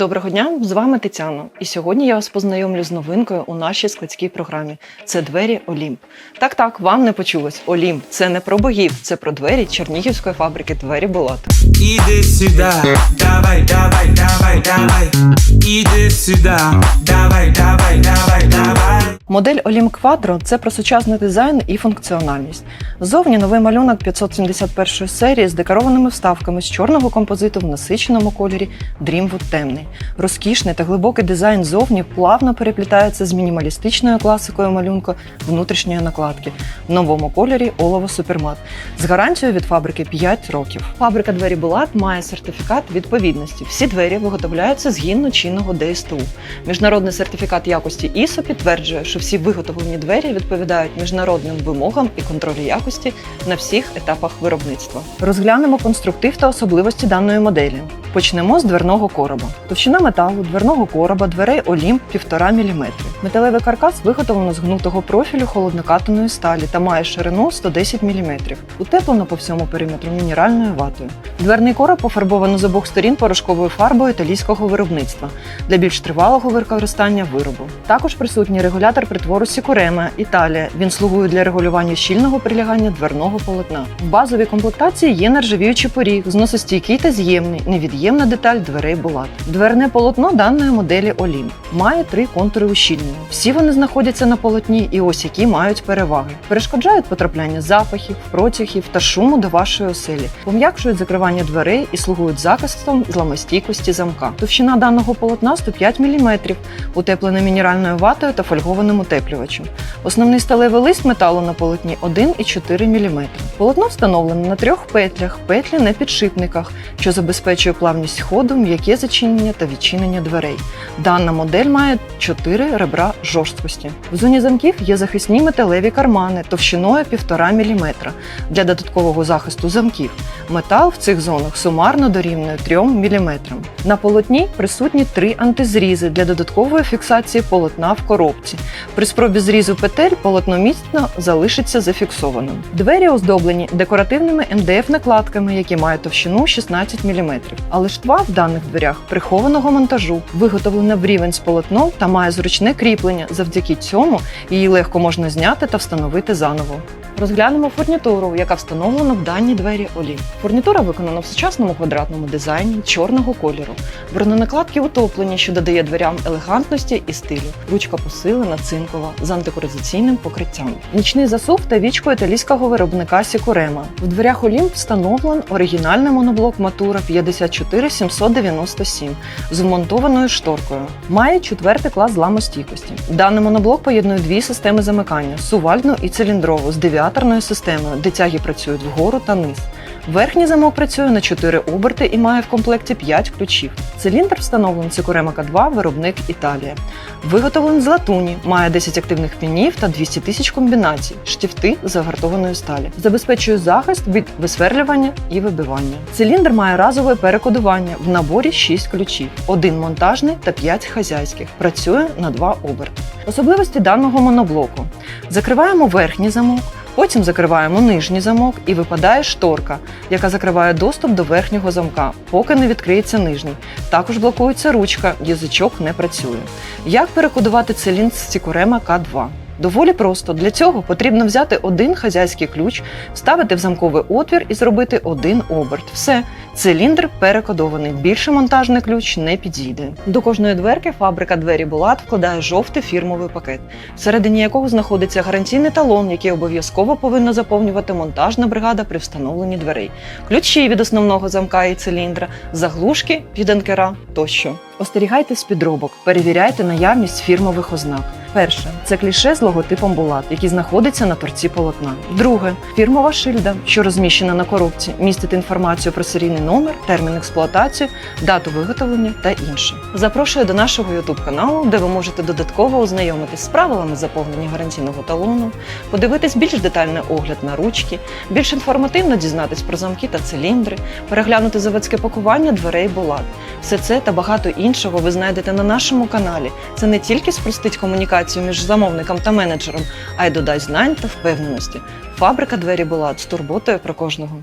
Доброго дня, з вами Тетяна. І сьогодні я вас познайомлю з новинкою у нашій складській програмі. Це двері Олімп. Так, так, вам не почулось. Олімп це не про богів, це про двері Чернігівської фабрики двері Булат. Іди сюда, давай, давай, давай, давай. Іди давай, давай, давай, давай. Модель Олімп Quattro – це про сучасний дизайн і функціональність. Ззовні новий малюнок 571 серії з декорованими вставками з чорного композиту в насиченому кольорі Dreamwood темний. Розкішний та глибокий дизайн зовні плавно переплітається з мінімалістичною класикою малюнка внутрішньої накладки в новому кольорі олово супермат з гарантією від фабрики 5 років. Фабрика двері Булат має сертифікат відповідності. Всі двері виготовляються згідно чинного ДСТУ. Міжнародний сертифікат якості ISO підтверджує, що всі виготовлені двері відповідають міжнародним вимогам і контролю якості на всіх етапах виробництва. Розглянемо конструктив та особливості даної моделі. Почнемо з дверного короба. Товщина металу дверного короба дверей Олімп 1,5 мм. Металевий каркас виготовлено з гнутого профілю холоднокатаної сталі та має ширину 110 мм. Утеплено по всьому периметру мінеральною ватою. Дверний короб пофарбовано з обох сторін порошковою фарбою італійського виробництва для більш тривалого використання виробу. Також присутній регулятор притвору Сікурема Італія. Він слугує для регулювання щільного прилягання дверного полотна. В базовій комплектації є нержавіючий поріг, зносостійкий та з'ємний, невід'ємна деталь дверей Булат. Дверне полотно даної моделі Олім має три контури ущільнення. Всі вони знаходяться на полотні, і ось які мають переваги. Перешкоджають потрапляння запахів, протягів та шуму до вашої оселі, пом'якшують закривання дверей і слугують захистом зламостійкості замка. Товщина даного полотна 105 мм, утеплене мінеральною ватою та фольгованим утеплювачем. Основний сталевий лист металу на полотні 1,4 мм. Полотно встановлено на трьох петлях, петлі на підшипниках, що забезпечує плавність ходу, м'яке зачинення та відчинення дверей. Дана модель має 4 ребра жорсткості. В зоні замків є захисні металеві кармани товщиною 1,5 мм для додаткового захисту замків. Метал в цих зонах сумарно дорівнює 3 мм. На полотні присутні три антизрізи для додаткової фіксації полотна в коробці. При спробі зрізу петель полотно міцно залишиться зафіксованим. Двері оздоблені декоративними МДФ-накладками, які мають товщину 16 мм. Але штва в даних дверях прихованого монтажу, виготовлена в рівень з полотном та має зручне кріплення. Завдяки цьому її легко можна зняти та встановити заново. Розглянемо фурнітуру, яка встановлена в даній двері Олі. Фурнітура виконана в сучасному квадратному дизайні чорного кольору. Броненакладки утоплені, що додає дверям елегантності і стилю. Ручка посилена, цинкова з антикорозаційним покриттям. Нічний засув та вічко італійського виробника Сікурема. В дверях Олімп встановлен оригінальний моноблок Матура 54797 з вмонтованою шторкою. Має четвертий клас зламостійкості. Даний моноблок поєднує дві системи замикання сувальдну і циліндрову з девіаторною системою, де тяги працюють вгору та низ. Верхній замок працює на 4 оберти і має в комплекті 5 ключів. Циліндр встановлений Сікурема К2, виробник Італія. Виготовлений з латуні, має 10 активних пінів та 200 тисяч комбінацій, штифти загартованої сталі. Забезпечує захист від висверлювання і вибивання. Циліндр має разове перекодування в наборі 6 ключів, один монтажний та 5 хазяйських. Працює на 2 оберти. Особливості даного моноблоку: закриваємо верхній замок. Потім закриваємо нижній замок і випадає шторка, яка закриває доступ до верхнього замка, поки не відкриється нижній. Також блокується ручка, язичок не працює. Як перекодувати циліндр з Сікурема К2? Доволі просто. Для цього потрібно взяти один хазяйський ключ, вставити в замковий отвір і зробити один оберт. Все, циліндр перекодований. Більше монтажний ключ не підійде. До кожної дверки фабрика двері Булат вкладає жовтий фірмовий пакет, всередині якого знаходиться гарантійний талон, який обов'язково повинна заповнювати монтажна бригада при встановленні дверей, ключі від основного замка і циліндра, заглушки під анкера тощо. Остерігайтесь підробок, перевіряйте наявність фірмових ознак. Перше це кліше з логотипом Булат, який знаходиться на торці полотна. Друге фірмова шильда, що розміщена на коробці, містить інформацію про серійний номер, термін експлуатації, дату виготовлення та інше. Запрошую до нашого youtube каналу, де ви можете додатково ознайомитись з правилами заповнення гарантійного талону, подивитись більш детальний огляд на ручки, більш інформативно дізнатись про замки та циліндри, переглянути заводське пакування дверей Булат. Все це та багато іншого ви знайдете на нашому каналі. Це не тільки спростить комунікацію між замовником та менеджером, а й додасть знань та впевненості. Фабрика двері була з турботою про кожного.